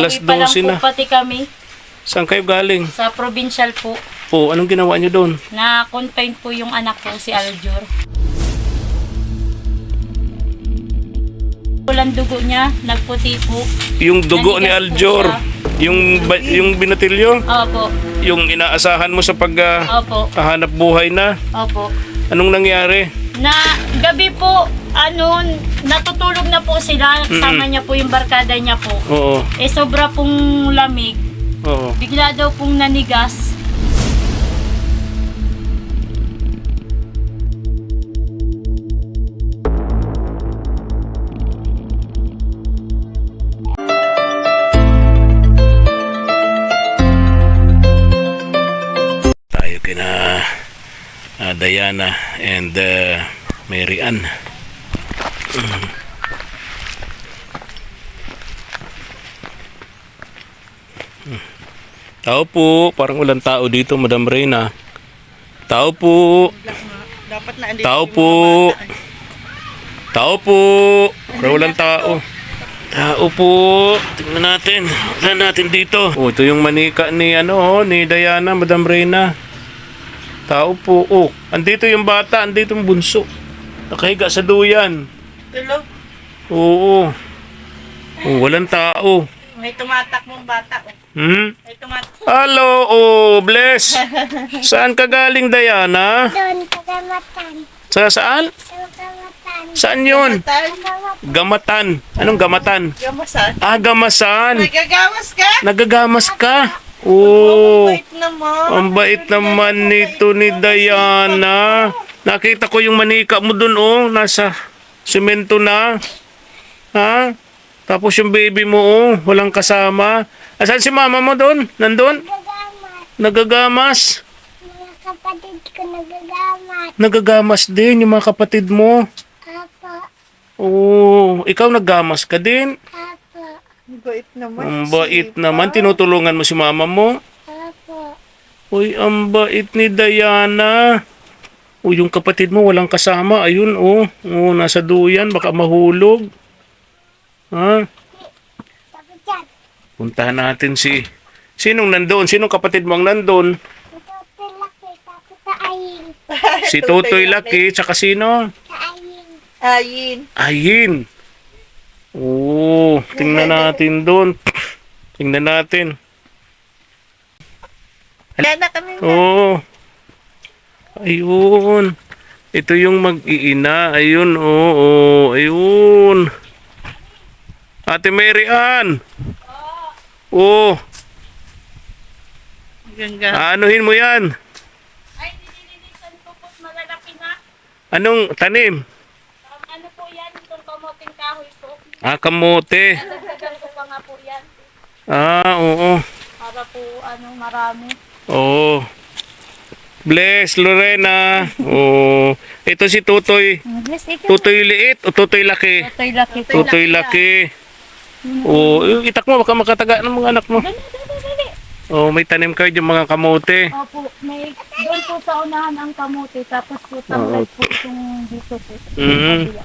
Alas Uwi pa lang 12 po na. pati kami Saan kayo galing? sa provincial po. Po, anong ginawa niyo doon? Na-confine po yung anak ko, si Aljur. Walang dugo niya, nagputi po. Yung dugo ni Nanigas po Aljor, siya. yung ba- yung binatilyo, Opo, yung inaasahan mo sa pag opo, kahanap buhay na. opo. Anong nangyari? Na gabi po, ano, natutulog na po sila. Kasama niya po yung barkada niya po. Oo. Eh, sobra pong lamig. Oo. Bigla daw pong nanigas. Tayo kina ah, Diana and uh, Mary Ann. Tao po, parang walang tao dito, Madam Reyna. Tao po, Dapat na andito tao po. Tao po, parang walang tao. Tao po, tingnan natin. Tingnan natin dito. Oh, ito yung manika ni ano, ni Diana, Madam Reyna. Tao po. Oh, andito yung bata, andito yung bunso. Nakahiga sa duyan. Hello? Oo. Oh, walang tao. May tumatak mong bata. oh. Hmm? May tumatak. Hello, oh, bless. Saan ka galing, Diana? Doon, kagamatan. Sa saan? Kagamatan. Saan yun? Tan, Gamatan. Anong gamatan? gamasan. Ah, gamasan. Nagagawas ka? Nagagamas ka. Oo. Wait naman. Ang bait naman nito ni Diana. Nakita ko yung manika mo dun, oh. Nasa semento na. Ha? Tapos yung baby mo, oh. Walang kasama. Asan si mama mo dun? Nandun? Gagamat. Nagagamas. Mga kapatid ko nagagamat. Nagagamas din yung mga kapatid mo. Apo. Oo. Ikaw naggamas ka din. Apo. Ang bait naman. Ang bait naman. Tinutulungan mo si mama mo. Apo. Uy, ang bait ni Diana. O yung kapatid mo walang kasama. Ayun, oh. Oh, nasa duyan. Baka mahulog. Ha? Puntahan natin si... Sinong nandoon? Sinong kapatid mo ang nandoon? Si Totoy Laki, tsaka sino? Ayin. Ayin. Oo, tingnan natin doon. Tingnan natin. Wala na kami. Oo. Ayun. Ito yung mag-iina. Ayun, oo. Ayun. Ate Mary Ann. Oo. Ganga. Aanuhin mo yan. Ay, nililinisan ko po malalaki na. Anong tanim? Um, ano po yan, itong kamoting kahoy po. Ah, kamote. Dagdagan ko pa nga po yan. Ah, oo. Para po, ano, marami. Oo. Bless, Lorena. Oo. Ito si Tutoy. Ikaw. Tutoy liit o Tutoy laki? Totoy laki. Tutoy laki. Yung itak mo, baka makataga ng mga anak mo. Oo, may tanim kayo yung mga kamote. Opo, may doon po sa unahan ang kamote, tapos po tamlay po itong dito po. Mhm.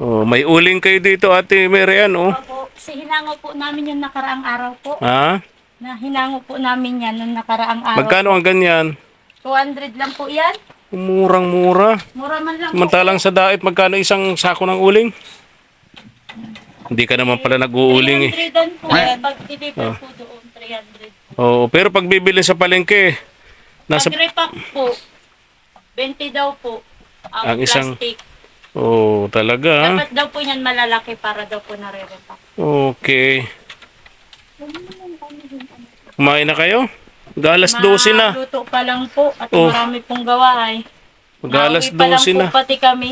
Oh, may uling kayo dito, Ate Marian, oh. Opo, kasi hinango po namin yung nakaraang araw po. Ha? Na hinango po namin yan nung nakaraang araw. Magkano ang ganyan? 200 lang po yan. Murang-mura. Mura man lang po. Samantalang sa daet, magkano isang sako ng uling? Hindi ka naman pala nag-uuling eh. 300 dan po. Pag deliver po doon, 300. Oo, pero pag bibili sa palengke, nasa... Pag repack po, 20 daw po ang, Ang isang- plastic. Oo, talaga. ah. Dapat daw po yan malalaki para daw po nare-repack. Okay. Kumain na kayo? Galas 12 na. Luto pa lang po at Oh. marami pong gawa ay. Galas Nauwi pa lang 12 na. po pati kami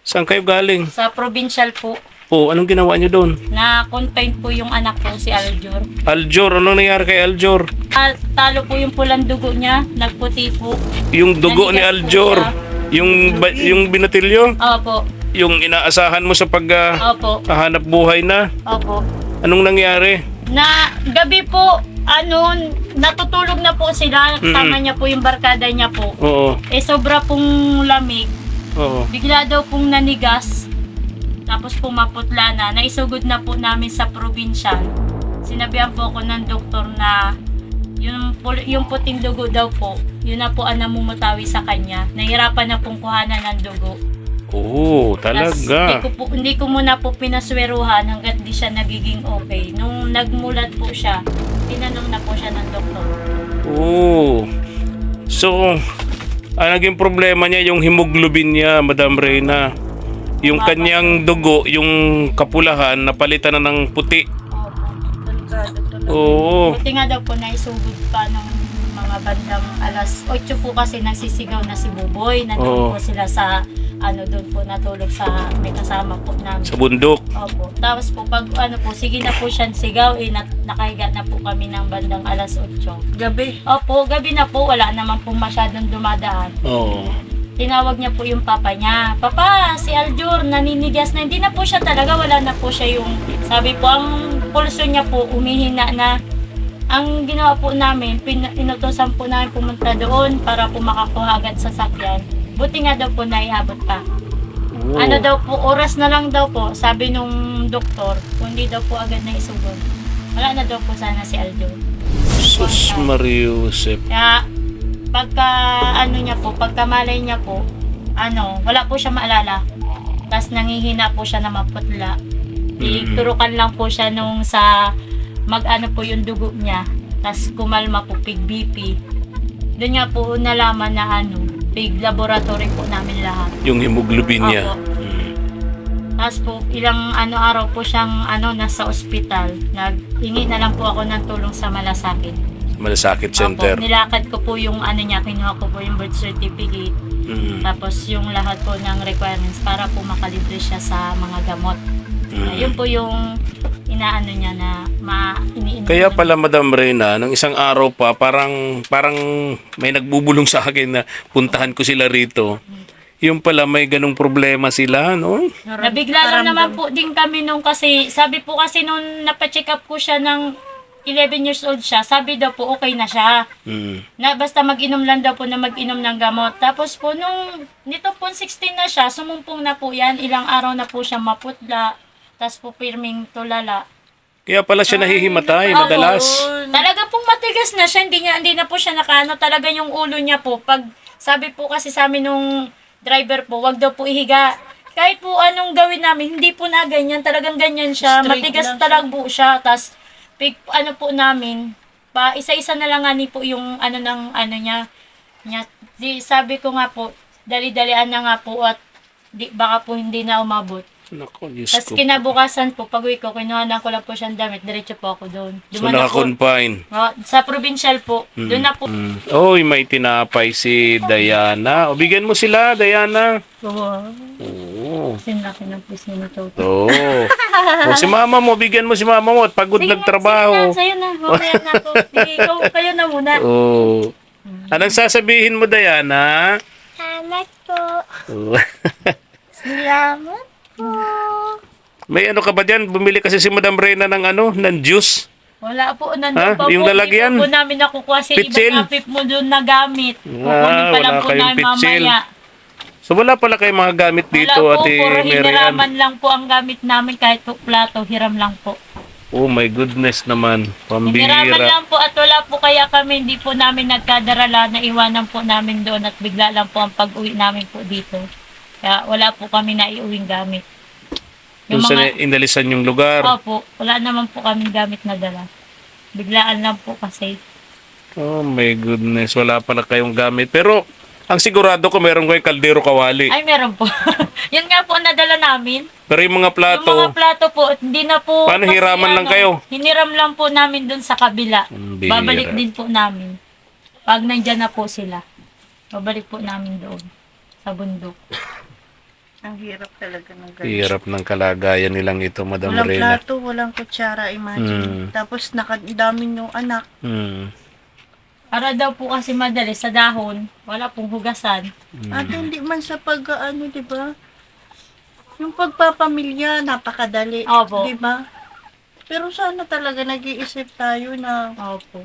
Saan kayo galing? sa provincial po. Oh, anong ginawa niyo doon? Na-confine po yung anak ko, si Aljur. Aljor, anong nangyari kay Aljor? Ah, talo po yung pulang dugo niya, nagputi po. Yung dugo ni Nanigas po Aljor, yung ba- yung binatilyo, Opo, yung inaasahan mo sa pag ah, opo, kahanap buhay na. opo. Anong nangyari? Na gabi po, ano, natutulog na po sila, kasama niya po yung barkada niya po. Oo. Eh sobra pong lamig, Oo. bigla daw pong nanigas. Tapos pumaputla na. Naisugod na po namin sa probinsya. Sinabihan po ako ng doktor na yung, pul- yung puting dugo daw po, yun na po ang namumutawi sa kanya. Nahirapan na pong kuhanan ng dugo. Oo, Tas, hindi talaga. ko, po, hindi ko muna po pinasweruhan hanggat di siya nagiging okay. Nung nagmulat po siya, tinanong na po siya ng doktor. Oo. So, ang naging problema niya yung hemoglobin niya, Madam Reyna. Yung Baba. kanyang dugo, yung kapulahan, napalitan na ng puti. Opo. Delikado talaga. Oo. Buti nga daw po naisugod pa ng mga bandang alas 8 po kasi nagsisigaw na si Buboy. Oo. Nandun po sila sa, ano doon po natulog sa may kasama po namin. Sa bundok. Opo. Tapos po pag ano po, sige na po siya sigaw, eh, na, nakahiga na po kami ng bandang alas 8. Gabi. Opo, gabi na po, wala naman po masyadong dumadaan. Oo. Tinawag niya po yung papa niya. Papa, si Aljur, naninigas na. Hindi na po siya talaga, wala na po siya yung, sabi po, ang pulso niya po, umihina na. Ang ginawa po namin, pin, inutosan po namin pumunta doon para po makakuha agad sa sakyan. Buti nga daw po naiabot pa. Oo. Ano daw po, oras na lang daw po, sabi nung doktor, kung hindi daw po agad na isugod. Wala na daw po sana si Aljur. Sus Mariusep. Kaya pagka ano niya po, pagka malay niya po, ano, wala po siya maalala. Tapos nangihina po siya na maputla. Iturukan lang po siya nung sa mag-ano po yung dugo niya. Tapos kumalma po, pig BP. Doon nga po nalaman na ano, pig laboratory po namin lahat. Yung hemoglobin niya. Opo. Mm. Tapos po, ilang ano araw po siyang ano, nasa ospital. Naghingi na lang po ako ng tulong sa malasakit. Malasakit Center. Opo, nilakad ko po yung ano niya, kinuha ko po yung birth certificate. Mm. Tapos yung lahat po ng requirements para po makalibre siya sa mga gamot. Mm. Ayun po yung inaano niya na ma iniinom. Kaya pala Madam Reyna, nung isang araw pa, parang parang may nagbubulong sa akin na puntahan ko sila rito. Yung pala may ganong problema sila, no? Nabigla lang naman po din kami nung kasi, sabi po kasi nung napacheck up ko siya ng 11 years old siya, sabi daw po okay na siya. Mm. Na basta mag-inom lang daw po na mag-inom ng gamot. Tapos po nung nito po 16 na siya, sumumpong na po yan. Ilang araw na po siya maputla. Tapos po pirming tulala. Kaya pala siya nahihimatay Opo. madalas. Talaga pong matigas na siya, hindi, niya, hindi na po siya nakaano. Talaga yung ulo niya po, pag sabi po kasi sa amin nung driver po, wag daw po ihiga. Kahit po anong gawin namin, hindi po na ganyan. Talagang ganyan siya. Straight Matigas lang talaga po siya. Tapos, pig, ano po namin, pa isa-isa na lang nga ni po yung ano ng ano niya. niya. Di, sabi ko nga po, dali-dalian na nga po at di, baka po hindi na umabot. Nako, Diyos Tapos ko. kinabukasan po, pag uwi ko, kinuha na ko lang po siyang damit, diretso po ako doon. So Dumana po, naka-confine. Oh, sa provincial po, doon na po. Mm. Oy, may tinapay si Diana. O, bigyan mo sila, Diana. Oo. Oo. Sinlaki ng puso ni Toto. Oo. o, si mama mo, bigyan mo si mama mo at pagod Sige na, nagtrabaho. Sige na, sa'yo na. Mamaya na ako. Sige, ikaw, kayo na muna. Oo. Anong sasabihin mo, Diana? Salamat po. Oo. Salamat. May ano ka ba dyan? Bumili kasi si Madam Reyna ng ano, ng juice. Wala po, nandun Ha? pa Yung po. lalagyan? Hindi po namin nakukuha si Pitsil? ibang apip mo doon na gamit. Kukunin Ah, pa lang wala po kayong namin pitsil. mamaya. So wala pala kayong mga gamit dito, Wala po, Ate puro Marian. hiniraman lang po ang gamit namin kahit po plato, hiram lang po. Oh my goodness naman. Hiniraman Pambihira. lang po at wala po kaya kami, hindi po namin nagkadarala na iwanan po namin doon at bigla lang po ang pag-uwi namin po dito. Kaya wala po kami na iuwing gamit. Doon sa inalisan yung lugar. Opo, wala naman po kami gamit na dala. Biglaan lang po kasi. Oh my goodness. Wala pala kayong gamit. Pero, ang sigurado ko meron kayong kaldero kawali. Ay, meron po. Yun nga po ang nadala namin. Pero yung mga plato, Yung mga plato po, hindi na po. Paano, hiraman lang kayo? Hiniram lang po namin dun sa kabila. Bihira. Babalik din po namin. Pag nandyan na po sila. Babalik po namin doon. Sa bundok. Ang hirap talaga ng ganun. hirap ng kalagayan nilang ito, Madam Walang Reyna. plato, walang kutsara, imagine. Mm. Tapos nakadami yung anak. Hmm. Para daw po kasi madali sa dahon, wala pong hugasan. At hindi man sa pag, ano, di ba? Yung pagpapamilya, napakadali. Opo. Di ba? Pero sana talaga nag-iisip tayo na Opo.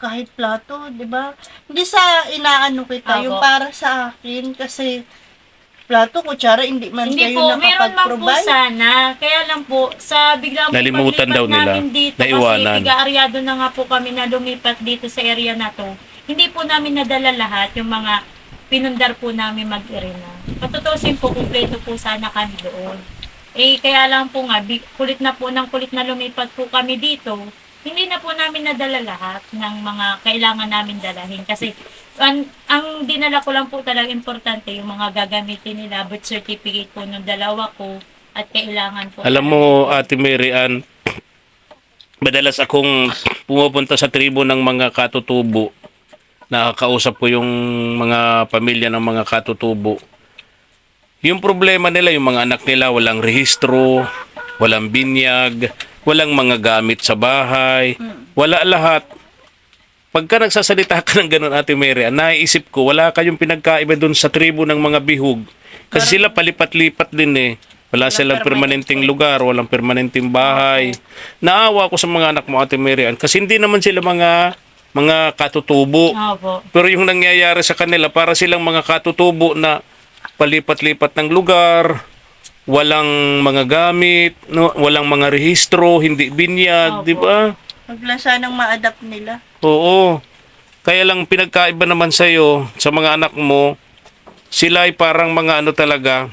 kahit plato, di ba? Hindi sa inaano kita, Opo. yung para sa akin, kasi plato, kutsara, hindi man Hindi kayo po, meron man po nakapag-provide? sana. Kaya lang po, sa biglang Nalimutan paglipat daw nila. namin dito, Naiwanan. Kasi tiga-aryado na nga po kami na lumipat dito sa area na to. Hindi po namin nadala lahat yung mga pinundar po namin mag-irina. Patutusin po, kumpleto po sana kami doon. Eh, kaya lang po nga, bi- kulit na po ng kulit na lumipat po kami dito, hindi na po namin nadala lahat ng mga kailangan namin dalahin. Kasi ang, ang dinala ko lang po talaga importante, yung mga gagamitin nila, birth certificate po ng dalawa ko, at kailangan po. Alam mo, Ate Mary Ann, madalas akong pumupunta sa tribo ng mga katutubo. Nakakausap ko yung mga pamilya ng mga katutubo. Yung problema nila, yung mga anak nila, walang rehistro, walang binyag, walang mga gamit sa bahay, wala lahat. Pagka nagsasalita ka ng ganun, Ate Mary, Ann, naiisip ko, wala kayong pinagkaiba dun sa tribo ng mga bihog. Kasi sila palipat-lipat din eh. Wala silang permanenteng lugar, walang permanenteng bahay. Naawa ko sa mga anak mo, Ate Mary, Ann, kasi hindi naman sila mga mga katutubo. Opo. Pero yung nangyayari sa kanila, para silang mga katutubo na palipat-lipat ng lugar, walang mga gamit, no, walang mga rehistro, hindi binyag, Opo. di ba? Wag lang sanang ma-adapt nila. Oo. Kaya lang pinagkaiba naman sa iyo, sa mga anak mo, sila ay parang mga ano talaga,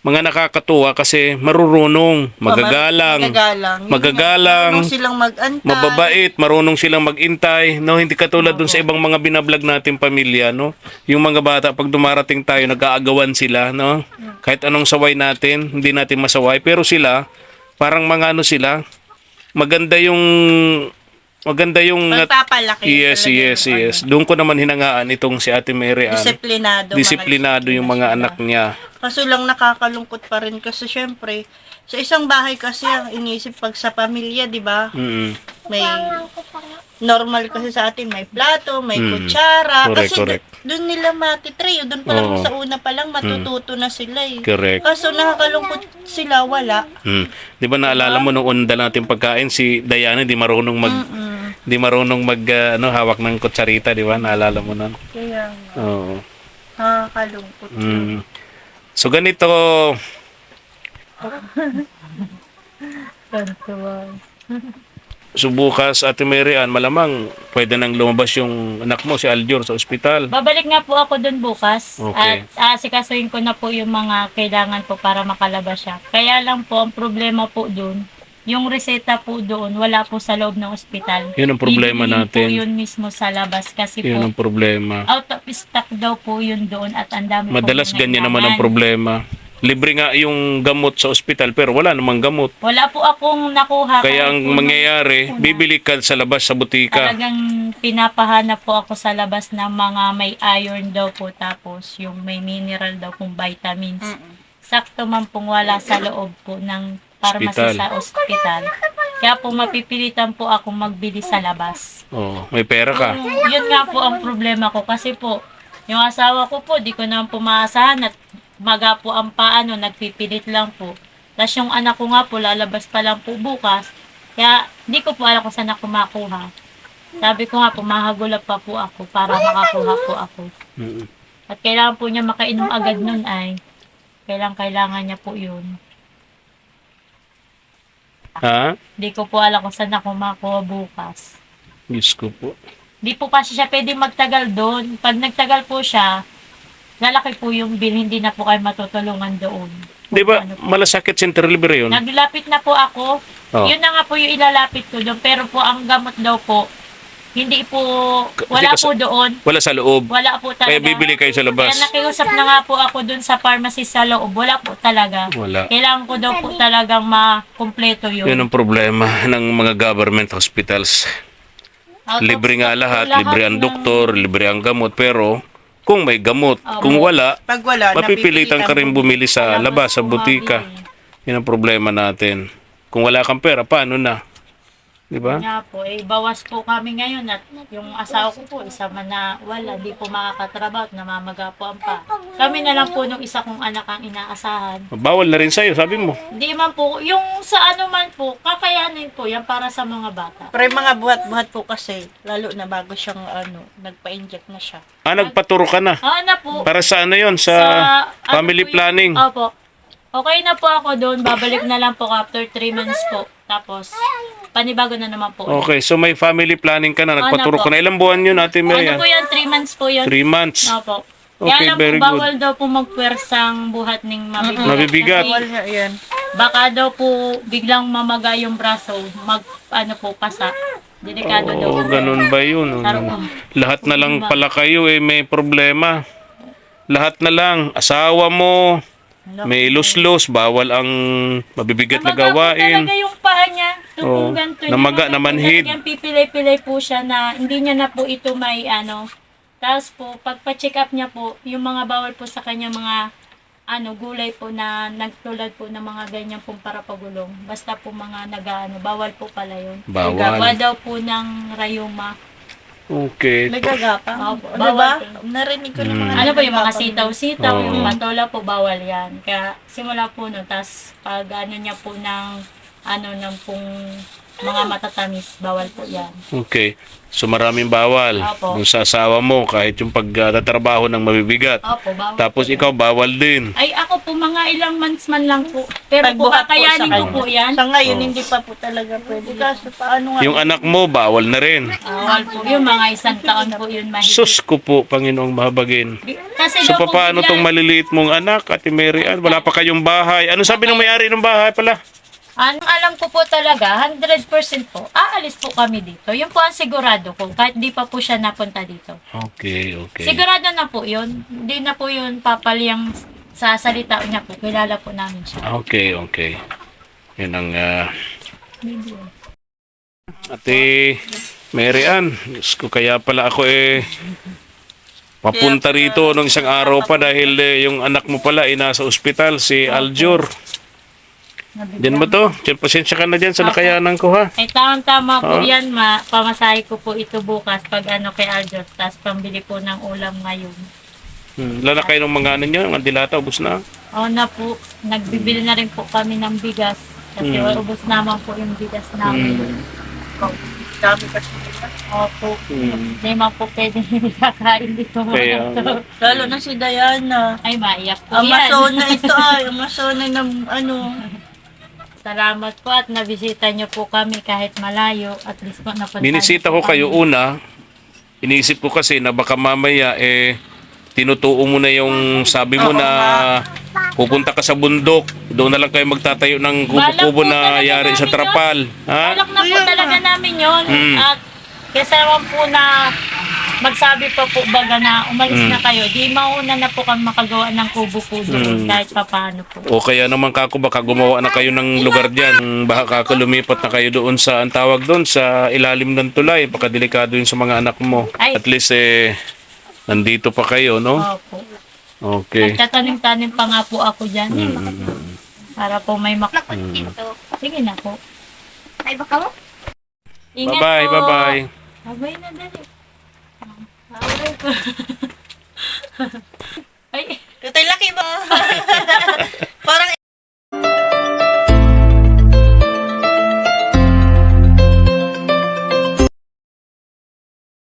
mga nakakatuwa kasi marurunong, magagalang, Magagalang. Magagalang. marunong silang mag-antay. mababait, marunong silang magintay, no? Hindi katulad dun sa ibang mga binablog nating pamilya, no? Yung mga bata pag dumarating tayo, nag-aagawan sila, no? Kahit anong saway natin, hindi natin masaway, pero sila parang mga ano sila, maganda yung maganda yung Magpapalaki. Yes, talaga yes, yung yes. ano. Doon ko naman hinangaan itong si Ate Mary Ann. Disiplinado. mga Disiplinado yung mga anak niya. Kaso lang nakakalungkot pa rin kasi syempre, sa isang bahay kasi ang inisip pag sa pamilya, di ba? Mm. May normal kasi sa atin, may plato, may Mm. kutsara. Correct, kasi correct. doon nila matitray. Doon pa lang Oo. sa una pa lang matututo na sila eh. Correct. Kaso nakakalungkot sila, wala. Mm. 'Di ba naalala mo nung unda natin pagkain si Diana di marunong mag Mm. di marunong mag uh, ano hawak ng kutsarita, 'di ba? Naalala mo nun? Kaya Oo. nakakalungkot. Mm. So ganito, subukas Ate Mary Ann, malamang pwede nang lumabas yung anak mo si Aljur sa ospital. Babalik nga po ako dun bukas. Okay. At asikasuhin ko na po yung mga kailangan po para makalabas siya. Kaya lang po, ang problema po dun, yung reseta po doon, wala po sa loob ng ospital. Yun ang problema Bibiliin natin. po yun mismo sa labas kasi Yun po, ang problema. out of stock daw po yun doon at ang dami po Madalas ganyan naman ang problema. Libre nga yung gamot sa ospital pero wala namang gamot. Wala po akong nakuha. Kaya ang mangyayari, una. bibili ka sa labas sa butika. Talagang pinapahanap po ako sa labas ng mga may iron daw po tapos yung may mineral daw pong vitamins. Sakto man pong wala sa loob po ng pharmacy Ospital. sa ospital. Kaya po mapipilitan po ako magbili sa labas. Oh, may pera ka. Yung- yun nga po ang problema ko kasi po yung asawa ko po di ko na po maasahan at maga po ang paano nagpipilit lang po. Tapos yung anak ko nga po lalabas pa lang po bukas. Kaya di ko po alam kung saan ako makuha. Sabi ko nga po mahagulap pa po ako para makakuha po ako. At kailangan po niya makainom agad nun ay kailangan kailangan niya po yun. Ha? Di ko po alam kung saan ako makuha bukas. Diyos ko po. Di po kasi siya pwede magtagal doon. Pag nagtagal po siya, lalaki po yung bill, hindi na po kayo matutulungan doon. Di ba, Ano po. malasakit center libre yun? Naglapit na po ako. Oh. Yun na nga po yung ilalapit ko doon. Pero po ang gamot daw po, hindi po, wala Kasi- po doon. Wala sa loob. Wala po talaga. Kaya bibili kayo sa Kaya labas. nakiusap na nga po ako doon sa pharmacy sa loob. Wala po talaga. Wala. Kailangan ko daw po talagang makumpleto yun. Yun ang problema ng mga government hospitals. Out Libre nga lahat, po libre ang ng- doktor, libre ang gamot, pero kung may gamot, Opo. kung wala, Pag wala, mapipilitan ka rin bumili sa labas, sa butika. mabili. Yan ang problema natin. Kung wala kang pera, paano na? Di ba? Nga po, eh, bawas po kami ngayon at yung asawa ko po, isa man na wala, di po makakatrabaho at namamaga po ang pa. Kami na lang po nung isa kong anak ang inaasahan. Bawal na rin sa'yo, sabi mo. Hindi man po, yung sa ano man po, kakayanin po, yan para sa mga bata. Pero yung mga buhat-buhat po kasi, lalo na bago siyang ano, nagpa-inject na siya. Ah, nagpaturo ka na. Ah, na po. Para sa ano yon sa, ano family po yun? planning. Opo. Okay na po ako doon, babalik na lang po after 3 months po. Tapos, panibago na naman po. Okay, so may family planning ka na, Ano nagpaturo po? ka na. Ilang buwan yun, Ate Ano Marian? po yan? 3 months po yun. Three months. Opo. Okay, Kaya lang very po, bawal daw po magpwersang buhat ng mabibigat. Mabibigat. Kasi Wala yan. baka daw po biglang mamaga yung braso, mag, ano po, pasa. Delikado daw Oo, po. ganun ba yun? Taro po. Lahat na lang pala kayo eh, may problema. Lahat na lang. Asawa mo, may lus-lus, bawal ang mabibigat na Namaga gawain. talaga yung paa niya. Kung ganito. Namaga, Namaga namanhid. talagang Pipilay-pilay po siya na hindi niya na po ito may ano. Tapos po, pagpa-check up niya po, yung mga bawal po sa kanya mga ano, gulay po na nagtulad po ng mga ganyan pong parapagulong. Basta po mga nag-ano, bawal po pala yun. Gawa Bawal. daw po ng rayuma. Okay. Nagagapang. Opo, Ano ba? bawal. Narinig ko ng mga Ano po yung mga nagagapang. sitaw-sitaw, Oo. yung patola po, bawal yan. Kaya simula po no, tas pag ano niya po ng, ano ng pong mga matatamis, bawal po yan. Okay. So maraming bawal. Opo. Yung sa asawa mo, kahit yung pagtatrabaho ng mabibigat. Opo, bawal Tapos po ikaw, bawal din. Ay, ako po, mga ilang months man lang po. Pero po, Pagbuhat po kakayanin sa ko po yan. Sa ngayon, Oo. hindi pa po talaga pwede. Kaso paano nga? Yung anak mo, bawal na rin. Bawal po yun, mga isang taon po yun mahigit. Sus ko po, Panginoong mahabagin. Kasi So daw po paano bigla- tong maliliit mong anak, Ate Mary Ann? Wala pa kayong bahay. Ano sabi ng may-ari ng bahay pala? Anong alam ko po talaga, 100% po, aalis po kami dito. Yun po ang sigurado ko, kahit di pa po siya napunta dito. Okay, okay. Sigurado na po yun. Hindi na po yun papaliyang sa salita niya po. Kilala po namin siya. Okay, okay. Yun ang... ah, Ate Mary Ann, ko kaya pala ako eh papunta rito nung isang araw pa dahil eh, yung anak mo pala ay nasa ospital, si Aljur. Diyan ba to? Diyan, pasensya ka na dyan sa nakayanan ko ha. Ay, tamang-tama po Ah. yan. Ma pamasahe ko po ito bukas pag ano kay Aljot. Tapos pambili po ng ulam ngayon. Hmm. Wala na kayo ng mga ano nyo, mga dilata, ubus na. O na po, nagbibili na rin po kami ng bigas. Kasi Mm. ubos naman po yung bigas namin. Dami kasi. Opo. Hmm. Hindi man po pwede hindi kakain dito. Kaya to. Lalo na si Diana. Ay, maiyak po yan. Amazona ito ay. Amazona ng ano. Salamat po at nabisita niyo po kami kahit malayo. At least po napunta Binisita ko kayo kami. una, iniisip ko kasi na baka mamaya eh tinutuo mo na yung sabi mo Oo na pupunta ka sa bundok, doon na lang kayo magtatayo ng kubo-kubo na yari sa trapal. Ha? Balak na po talaga namin yon Mm. At kesa naman po na magsabi pa po baga na umalis Mm. na kayo, di mauna na po kami makagawa ng kubo-kubo Mm. kahit papaano po. O kaya naman kako baka gumawa na kayo ng lugar diyan. Baka kako lumipat na kayo doon sa ang tawag doon sa ilalim ng tulay. Baka delikado yun sa mga anak mo. Ay. At least eh nandito pa kayo, no? Opo. Okay. Nagtatanim-tanim pa nga po ako dyan. Mm. Para po may mak... Mm. Sige na po. Ay, baka mo? Ingat Bye-bye, po. bye-bye. Bye-bye na dali. Ay. Ay. Laki mo. Parang